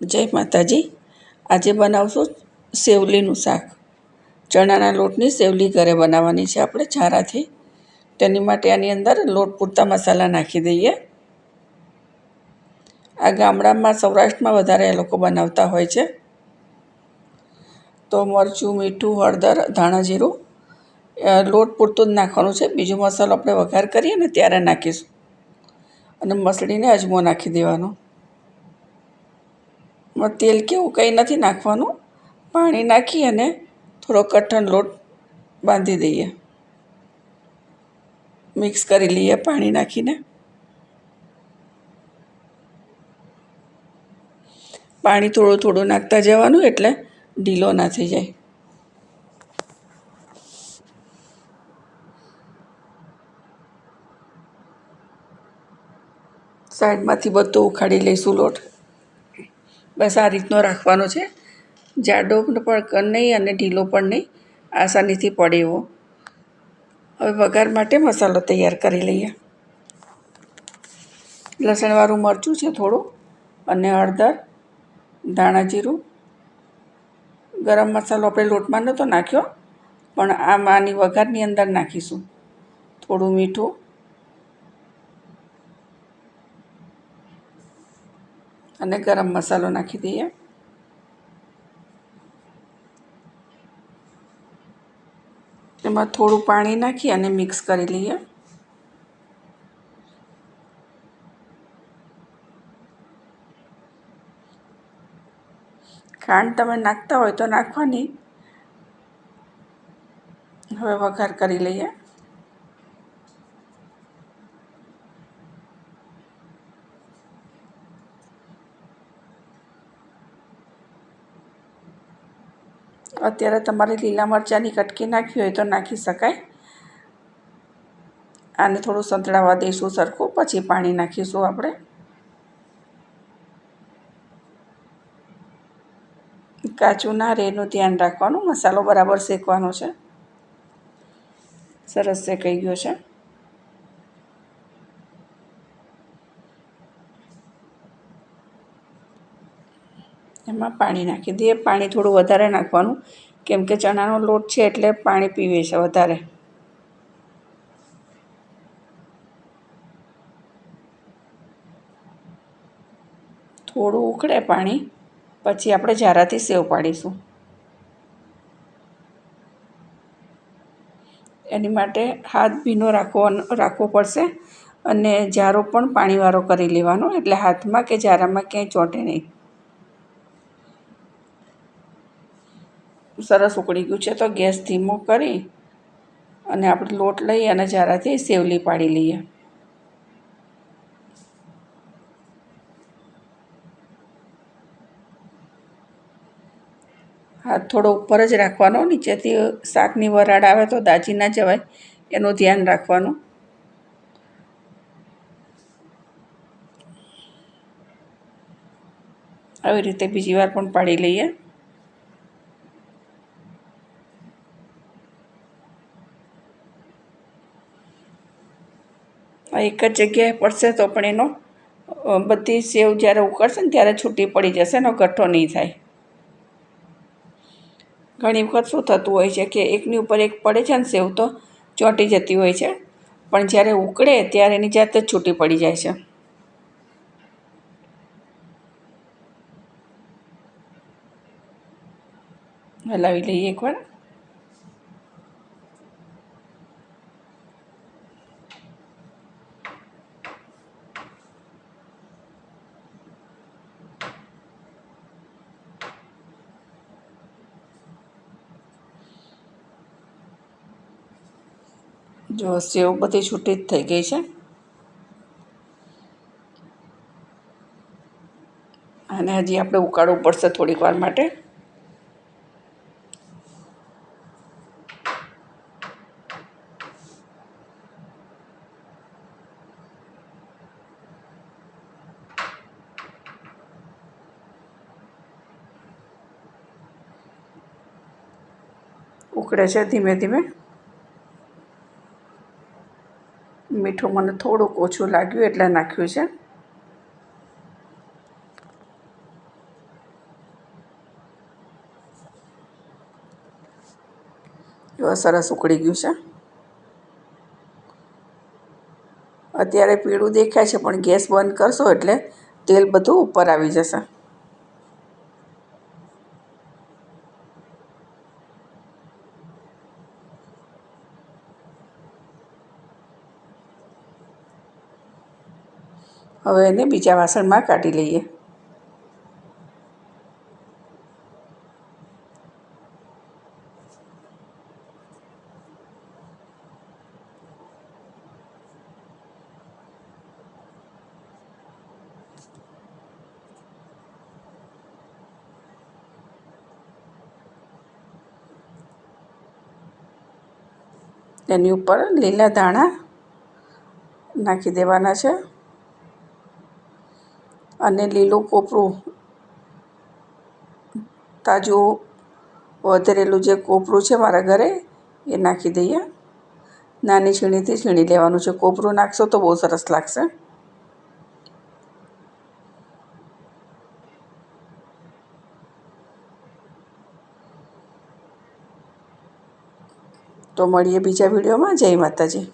જય માતાજી. આજે બનાવશું સેવલીનું શાક. ચણાના લોટની સેવલી ઘરે બનાવવાની છે આપણે છારાથી તેની માટે આની અંદર લોટ પૂરતા મસાલા નાખી દઈએ. આ ગામડામાં સૌરાષ્ટ્રમાં વધારે એ લોકો બનાવતા હોય છે. તો મરચું, મીઠું, હળદર, ધાણા જીરું લોટ પૂરતું જ નાખવાનું છે. બીજો મસાલો આપણે વઘાર કરીએ ને ત્યારે નાખીશું. અને મસળીને અજમો નાખી દેવાનો. તેલ કેવું કંઈ નથી નાખવાનું. પાણી નાખી અને થોડો કઠણ લોટ બાંધી દઈએ. મિક્સ કરી લઈએ પાણી નાખીને. પાણી થોડું થોડું નાખતા જવાનું એટલે ઢીલો ના થઈ જાય. સાઈડમાંથી બધું ઉખાડી લઈશું લોટ. બસ આ રીતનો રાખવાનો છે. જાડો પણ નહીં અને ઢીલો પણ નહીં. આસાનીથી પડે એવો. હવે વઘાર માટે મસાલો તૈયાર કરી લઈએ. લસણવાળું મરચું છે થોડું અને હળદર, ધાણા જીરું. ગરમ મસાલો આપણે લોટમાં નહોતો નાખ્યો, પણ આ માની વઘારની અંદર નાખીશું. થોડું મીઠું અને ગરમ મસાલો નાખી દઈએ. એમાં થોડું પાણી નાખી અને મિક્સ કરી લઈએ. ખાંડ તમે નાખતા હોય તો નાખવાની. હવે વઘાર કરી લઈએ. અત્યારે તમારે લીલા મરચાંની કટકી નાખવી હોય તો નાખી શકાય. આને થોડું સંતળાવા દઈશું સરખું, પછી પાણી નાખીશું આપણે. કાચું ના રહે ધ્યાન રાખવાનું, મસાલો બરાબર શેકવાનો છે. સરસ શેકાઈ ગયો છે. એમાં પાણી નાખી દઈએ. પાણી થોડું વધારે નાખવાનું. કેમ કે ચણાનો લોટ છે એટલે પાણી પીવે છે વધારે. થોડું ઉકળે પાણી, પછી આપણે જારાથી સેવ પાડીશું. એની માટે હાથ ભીનો રાખવાનો, રાખવો પડશે અને જારો પણ પાણીવાળો કરી લેવાનો. એટલે હાથમાં કે જારામાં ક્યાંય ચોંટે નહીં. સરસ ઉકળી ગયું છે, તો ગેસ ધીમો કરી અને આપણે લોટ લઈ અને જારાથી સેવલી પાડી લઈએ. હાથ થોડો ઉપર જ રાખવાનો, નીચેથી શાકની વરાળ આવે તો દાજી ના જવાય, એનું ધ્યાન રાખવાનું. આવી રીતે બીજી વાર પણ પાડી લઈએ. એક જ જગ્યાએ પડશે તો પણ એનો બધી સેવ જ્યારે ઉકળશે ને ત્યારે છૂટી પડી જશે એનો ગઠ્ઠો નહીં થાય. ઘણી વખત શું થતું હોય છે કે એકની ઉપર એક પડે છે ને સેવ તો ચોંટી જતી હોય છે, પણ જ્યારે ઉકળે ત્યારે એની જાતે જ છૂટી પડી જાય છે. હલાવી લઈએ એકવાર. જો સેવ બધી છૂટી જ થઈ ગઈ છે. અને હજી આપણે ઉકાળવું પડશે થોડીક વાર માટે. ઉકળે છે ધીમે ધીમે. મીઠું મને થોડુંક ઓછું લાગ્યું એટલે નાખ્યું છે. જો સરસ ઉકળી ગયું છે. અત્યારે પીળું દેખાય છે, પણ ગેસ બંધ કરશો એટલે તેલ બધું ઉપર આવી જશે. હવે એને બીજા વાસણમાં કાઢી લઈએ. એની ઉપર લીલા ધાણા નાખી દેવાના છે. અને લીલું કોપરું તાજું વધરેલું જે કોપરું છે મારા ઘરે, એ નાખી દઈએ. નાની છીણીથી છીણી લેવાનું છે. કોપરું નાખશો તો બહુ સરસ લાગશે. તો મળીએ બીજા વિડીયોમાં. જય માતાજી.